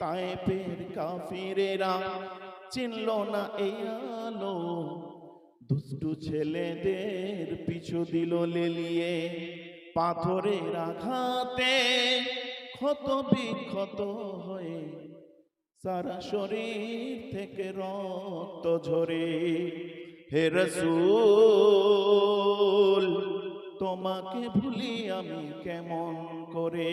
তাইপের কাফিরেরা চিনল না এই আলো। দুষ্টু ছেলেদের পিছু দিল লেলিয়ে পাথরের আঘাতে। ক্ষত বিক্ষত হয়ে সারা শরীর থেকে রক্ত ঝরে। হে রসুল, তোমাকে ভুলি আমি কেমন করে?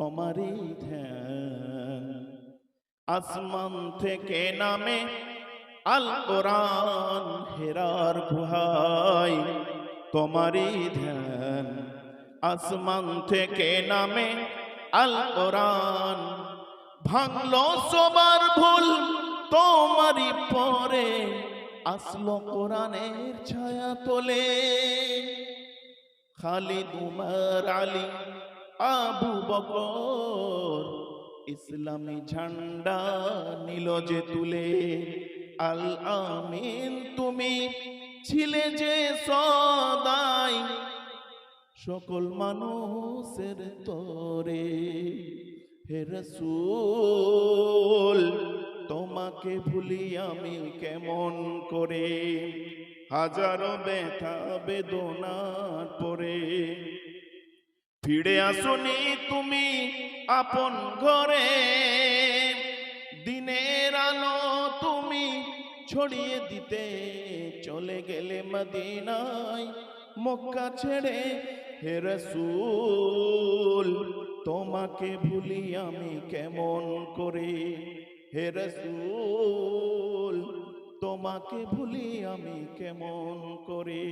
তোমারই ধ্যান। আসমান থেকে নামে আল কোরআন হেরার গুহাই তোমারই ধ্যান। আসমান থেকে নামে আল কোরআন ভাঙলো সবার ভুল তোমারই পরে। আসলো কোরআনের ছায়া তোলে। খালিদ উমর আলী আবু বকর। ইসলামী ঝান্ডা নিল যে তুলে। আল আমিন, তুমি ছিলে যে সদাই। সকল মানুষের তরে, হে রসুল, তোমাকে ভুলি আমি কেমন করে? হাজারো ব্যথা বেদনার পরে ফিরে আসুনি তুমি আপন ঘরে। দিনের আলো তুমি ছড়িয়ে দিতে চলে গেলে মদিনায় মক্কা ছেড়ে। হে রসুল তোমাকে ভুলি আমি কেমন করে? হে রসুল তোমাকে ভুলি আমি কেমন করে?